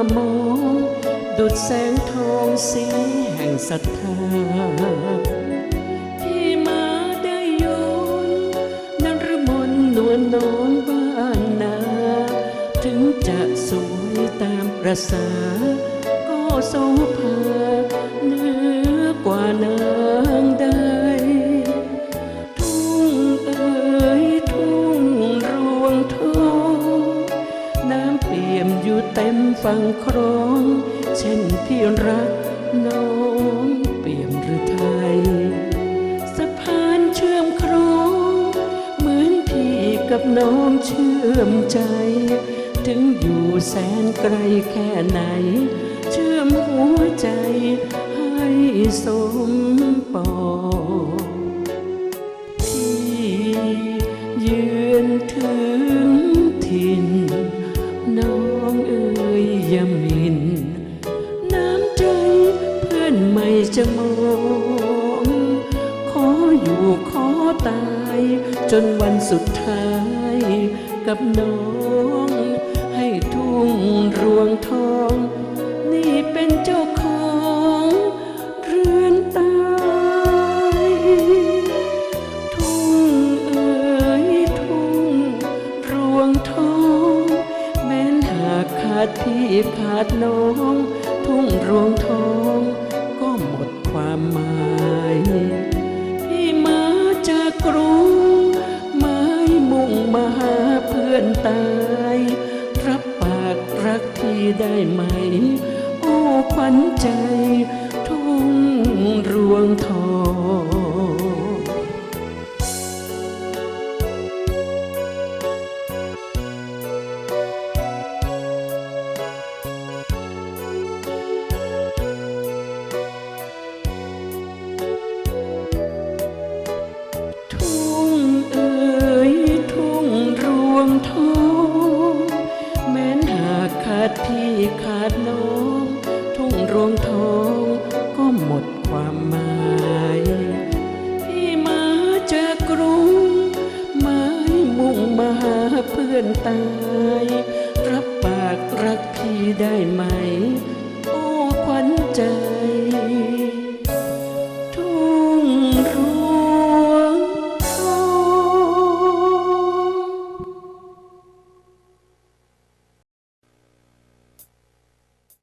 ามอง ดุดแสงทองสีแห่งศรัทธาที่มาได้โยนนั้นรมนนวลนอนบ้านนา ถึงจะสวยตามประสาก็โสภา อยู่เต็มฝั่งครอง เช่นพี่รักน้องเปี่ยมหรือไทยสะพานเชื่อมครอง เหมือนพี่กับน้องเชื่อมใจ ถึงอยู่แสนไกลแค่ไหน เชื่อมหัวใจให้สมปอง น้องเอ๋ยอยามิน น้ำใจเพื่อนไม่จะมองขออยู่ขอตาย จนวันสุดท้ายกับน้อง ให้ทุ่งรวงทองากขาดพี่ขาดน้อง ทุ่งรวงทองก็หมดความหมาย พี่มาจากกรุงไม้มุ่งมาหาเพื่อนตาย รับปากรักพี่ได้ไหม โอ้ขวัญใจ รวงทองก็หมดความหมาย พี่มาจากกรุงไม้มุ่งมาหาเพื่อนตาย รับปากรักพี่ได้ไหม